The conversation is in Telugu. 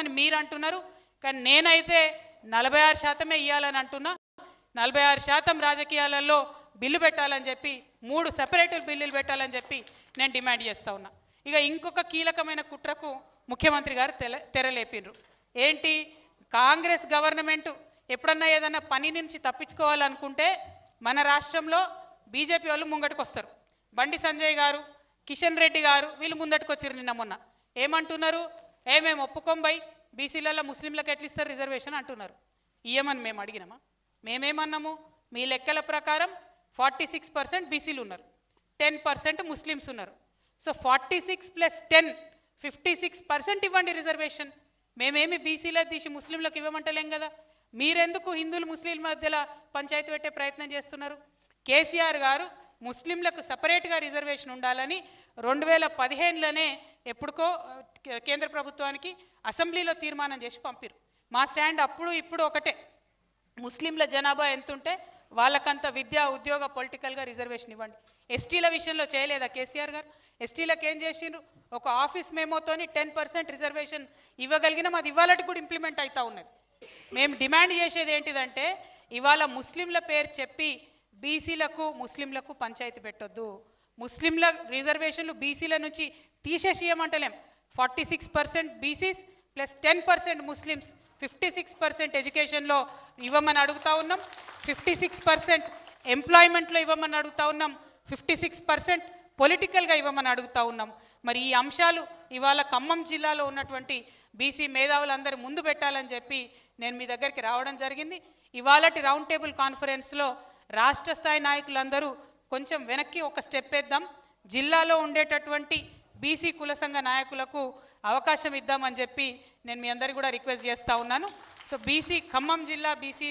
అని మీరు అంటున్నారు. కానీ నేనైతే నలభై ఆరు శాతమే ఇవ్వాలని అంటున్నా. నలభై ఆరు శాతం రాజకీయాలలో బిల్లు పెట్టాలని చెప్పి మూడు సెపరేట్ బిల్లులు పెట్టాలని చెప్పి నేను డిమాండ్ చేస్తా ఉన్నా. ఇక ఇంకొక కీలకమైన కుట్రకు ముఖ్యమంత్రి గారు తెల తెరలేపిండ్రు ఏంటి? కాంగ్రెస్ గవర్నమెంట్ ఎప్పుడన్నా ఏదన్నా పని నుంచి తప్పించుకోవాలనుకుంటే మన రాష్ట్రంలో బీజేపీ వాళ్ళు ముంగటికి వస్తారు బండి సంజయ్ గారు కిషన్ రెడ్డి గారు వీళ్ళు ముందటికి వచ్చారు నిన్న మొన్న. ఏమంటున్నారు? ఏ మేము ఒప్పుకోంబై బీసీలలో ముస్లింలకు ఎట్లిస్తారు రిజర్వేషన్ అంటున్నారు. ఇయ్యమని మేము అడిగినామా? మేమేమన్నాము? మీ లెక్కల ప్రకారం ఫార్టీ సిక్స్ పర్సెంట్ బీసీలు ఉన్నారు. టెన్ పర్సెంట్ ముస్లిమ్స్ ఉన్నారు. So forty six plus ten fifty six percent ఇవ్వండి రిజర్వేషన్. మేమేమి బీసీలో తీసి ముస్లింలకు ఇవ్వమంటలేం కదా. మీరెందుకు హిందువులు ముస్లింల మధ్యలో పంచాయతీ పెట్టే ప్రయత్నం చేస్తున్నారు? కేసీఆర్ గారు ముస్లింలకు సపరేట్గా రిజర్వేషన్ ఉండాలని రెండు వేల పదిహేనులోనే ఎప్పుడుకో కే- కేంద్ర ప్రభుత్వానికి అసెంబ్లీలో తీర్మానం చేసి పంపిరు. మా స్టాండ్ అప్పుడు ఇప్పుడు ఒకటే. ముస్లింల జనాభా ఎంతుంటే వాళ్ళకంత విద్యా ఉద్యోగ పొలిటికల్గా రిజర్వేషన్ ఇవ్వండి. ఎస్టీల విషయంలో చేయలేదా కేసీఆర్ గారు? ఎస్టీలకు ఏం చేసిండ్రు? ఒక ఆఫీస్ మేమోతోని టెన్ పర్సెంట్ రిజర్వేషన్ ఇవ్వగలిగినాం అది ఇవాళకి కూడా ఇంప్లిమెంట్ అవుతా ఉన్నది. మేము డిమాండ్ చేసేది ఏంటిదంటే ఇవాళ ముస్లింల పేరు చెప్పి బీసీలకు ముస్లింలకు పంచాయతీ పెట్టొద్దు. ముస్లింల రిజర్వేషన్లు బీసీల నుంచి తీసేసి ఇవ్వమంటలేం forty six percent BCs plus ten percent Muslims. Fifty six percent ఎడ్యుకేషన్లో ఇవ్వమని అడుగుతా ఉన్నాం. ఫిఫ్టీ సిక్స్ పర్సెంట్ ఎంప్లాయ్మెంట్లో ఇవ్వమని అడుగుతా ఉన్నాం. ఫిఫ్టీ సిక్స్ పర్సెంట్ పొలిటికల్గా ఇవ్వమని అడుగుతా ఉన్నాం. మరి ఈ అంశాలు ఇవాళ ఖమ్మం జిల్లాలో ఉన్నటువంటి బీసీ మేధావులందరి ముందు పెట్టాలని చెప్పి నేను మీ దగ్గరికి రావడం జరిగింది. ఇవాళటి రౌండ్ టేబుల్ కాన్ఫరెన్స్లో రాష్ట్ర స్థాయి నాయకులందరూ కొంచెం వెనక్కి ఒక స్టెప్ వేద్దాం. జిల్లాలో ఉండేటటువంటి బీసీ కుల సంఘ నాయకులకు అవకాశం ఇద్దామని చెప్పి నేను మీ అందరికీ కూడా రిక్వెస్ట్ చేస్తూ ఉన్నాను. సో బీసీ ఖమ్మం జిల్లా బీసీ